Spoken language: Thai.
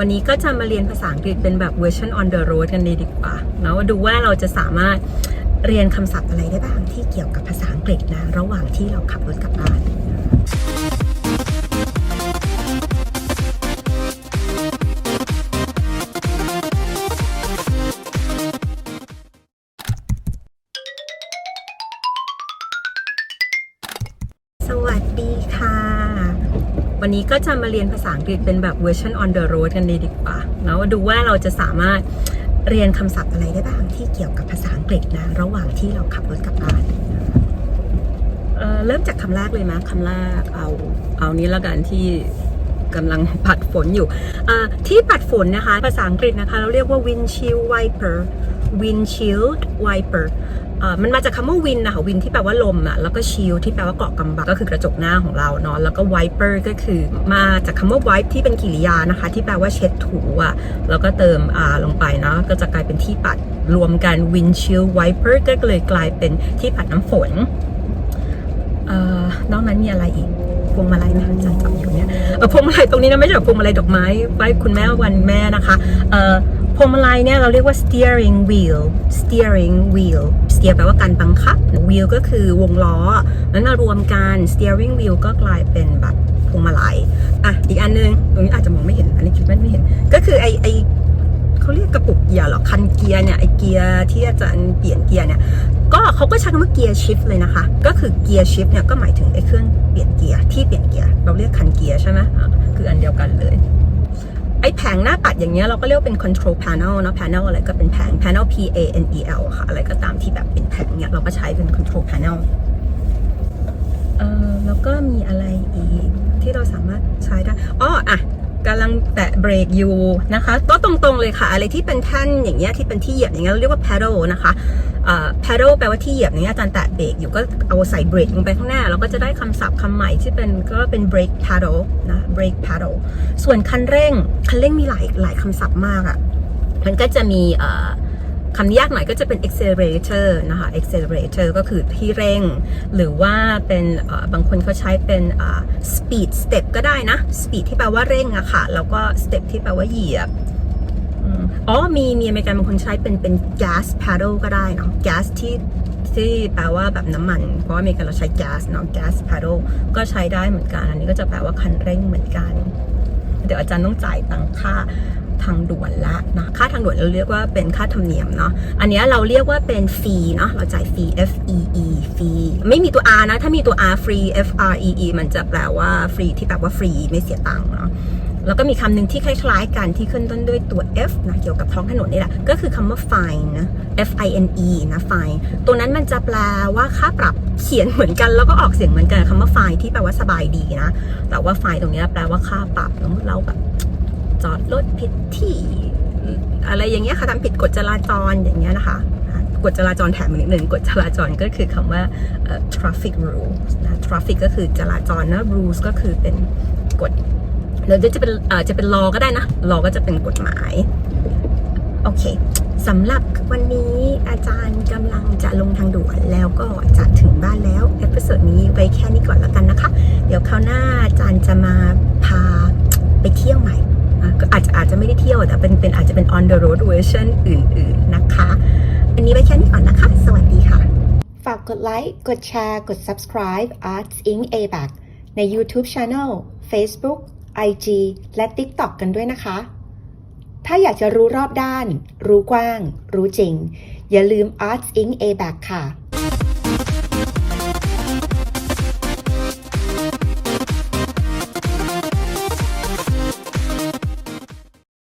วันนี้ก็จะมาเรียนภาษาอังกฤษเป็นแบบเวอร์ชัน on the road กันเลยดีกว่าเนาะดูว่าเราจะสามารถเรียนคำศัพท์อะไรได้บ้างที่เกี่ยวกับภาษาอังกฤษนะ ระหว่างที่เราขับรถกลับบ้านสวัสดีค่ะ วันนี้ก็จะมาเรียนภาษาอังกฤษเป็นแบบเวอร์ชัน on the road กันเลยดีกว่าเนาะดูว่าเราจะสามารถเรียนคำศัพท์อะไรได้บ้างที่เกี่ยวกับภาษาอังกฤษนะ ระหว่างที่เราขับรถกลับบ้านเเริ่มจากคำแรกเลยไหมคำแรกเอาเอานี้แล้วกันที่กำลังปัดฝนอยู่ ที่ปัดฝนนะคะ ภาษาอังกฤษนะคะ เราเรียกว่า windshield wiper windshield wiper เออมันมาจากคำว่าวินนะคะวินที่แปลว่าลมอะแล้วก็ชิลที่แปลว่าเกาะกำบังก็คือกระจกหน้าของเราเนาะแล้วก็ wiper ก็คือมาจากคำว่า wipe ที่เป็นกริยานะคะ ที่แปลว่าเช็ดถูอะแล้วก็เติม r ลงไปเนาะก็จะกลายเป็นที่ปัดรวมกัน windshield wiper ก็เลยกลายเป็นที่ปัดน้ำฝนเอ่อนอกนั้นมีอะไรอีกพวงมาลัยนะจันจับอยู่เนี่ยเออพวงมาลัยตรงนี้นะไม่ใช่พวงมาลัยดอกไม้ไว้คุณแม่วันแม่นะคะเอ่อ พวงมาลัยเนี่ยเราเรียกว่า steering wheel steering wheel steer แปลว่าการบังคับ wheel ก็คือวงล้อนั้นมารวมกัน steering wheel ก็กลายเป็นแบบพวงมาลัยอะอีกอันนึงตรงนี้อาจจะมองไม่เห็น อันนี้คิดไม่เห็น ก็คือไอไอเขาเรียกกระปุกเกียร์หรอคันเกียร์เนี่ยไอเกียร์ที่อาจารย์เปลี่ยนเกียร์เนี่ยก็เขาก็ใช้คำว่าเกียร์ชิฟเลยนะคะ ก็คือเกียร์ชิฟเนี่ยก็หมายถึงไอเครื่องเปลี่ยนเกียร์ที่เปลี่ยนเกียร์เราเรียกคันเกียร์ใช่ไหมคืออันเดียวกันเลย อ้แผงหน้าปัดอย่างเงี้ยเราก็เรียกเป็น control panel เนาะ panel อะไรก็เป็นแผง panel P A N E L ค่ะ อะไรก็ตามที่แบบเป็นแผงเนี้ยเราก็ใช้เป็น control panel เออแล้วก็มีอะไรอีกที่เราสามารถใช้ได้ อ๋ออะ กำลังแตะเบรกอยู่นะคะ ก็ตรงๆเลยค่ะ อะไรที่เป็นแท่นอย่างเงี้ยที่เป็นที่เหยียบอย่างเงี้ยเราเรียกว่า pedal นะคะ pedal แปลว่าที่เหยียบอย่างเงี้ยอาจารย์แตะเบรกอยู่ก็เอาใส่เบรกลงไปข้างหน้า เราก็จะได้คำศัพท์คำใหม่ที่เป็นก็เป็น brake pedal นะ brake pedal ส่วนคันเร่ง คันเร่งมีหลายหลายคำศัพท์มากอะ่ะมันก็จะมีเอ่อ คำยากหน่อยก็จะเป็น accelerator นะคะ accelerator ก็คือที่เร่ง หรือว่าเป็นบางคนเขาใช้เป็น speed step ก็ได้นะ speed ที่แปลว่าเร่งอะค่ะ แล้วก็ step ที่แปลว่าเหยียบอ๋อมีมีอเมริกันบางคนใช้เป็นเป็น gas pedal ก็ได้เนาะ gas ที่ที่แปลว่าแบบน้ำมัน เพราะว่าอเมริกันเราใช้ gas เนาะ gas pedal ก็ใช้ได้เหมือนกัน อันนี้ก็จะแปลว่าคันเร่งเหมือนกัน เดี๋ยวอาจารย์ต้องจ่ายตังค่า ทางด่วนละนะค่าทางด่วนเราเรียกว่าเป็นค่าธรรมเนียมเนาะอันนี้เราเรียกว่าเป็นฟรีเนาะเราจ่ายฟรี F E E ฟรีไม่มีตัว R นะ ถ้ามีตัว R ฟรี F R E E มันจะแปลว่าฟรีที่แปลว่าฟรีไม่เสียตังค์เนาะแล้วก็มีคำหนึ่งที่คล้ายๆกันที่ขึ้นต้นด้วยตัว F นะเกี่ยวกับท้องถนนนี่แหละ ก็คือคำว่า fine นะ F I N E นะ fine ตัวนั้นมันจะแปลว่าค่าปรับเขียนเหมือนกันแล้วก็ออกเสียงเหมือนกันคำว่า fine ที่แปลว่าสบายดีนะ แต่ว่า fine ตรงนี้แปลว่าค่าปรับสมมติเราแบบ จอดรถผิดที่ อะไรอย่างเงี้ยค่ะทำผิดกฎจราจรอย่างเงี้ยนะคะกฎจราจรแถมอีกนิดหนึ่งกฎจราจรก็คือคำว่า traffic rules นะ traffic ก็คือจราจรนะ rules ก็คือเป็นกฎหรือจะเป็นจะเป็น law ก็ได้นะ law ก็จะเป็นกฎหมาย โอเคสำหรับวันนี้อาจารย์กำลังจะลงทางด่วนแล้วก็จะถึงบ้านแล้ว เอพิโซดนี้ไว้แค่นี้ก่อนแล้วกันนะคะ เดี๋ยวคราวหน้าอาจารย์จะมาพาไปเที่ยวใหม่ ดแต่เป็นเป็นอาจจะเป็น on the road version อื่น ๆ นะคะวันนี้ไว้แค่นี้ก่อนนะคะ สวัสดีค่ะ ฝากกดไลค์ กดแชร์ กด subscribe Arts Inc. ABAC ใน YouTube Channel Facebook IG และ TikTok กันด้วยนะคะ ถ้าอยากจะรู้รอบด้าน รู้กว้าง รู้จริง อย่าลืม Arts Inc. ABAC ค่ะ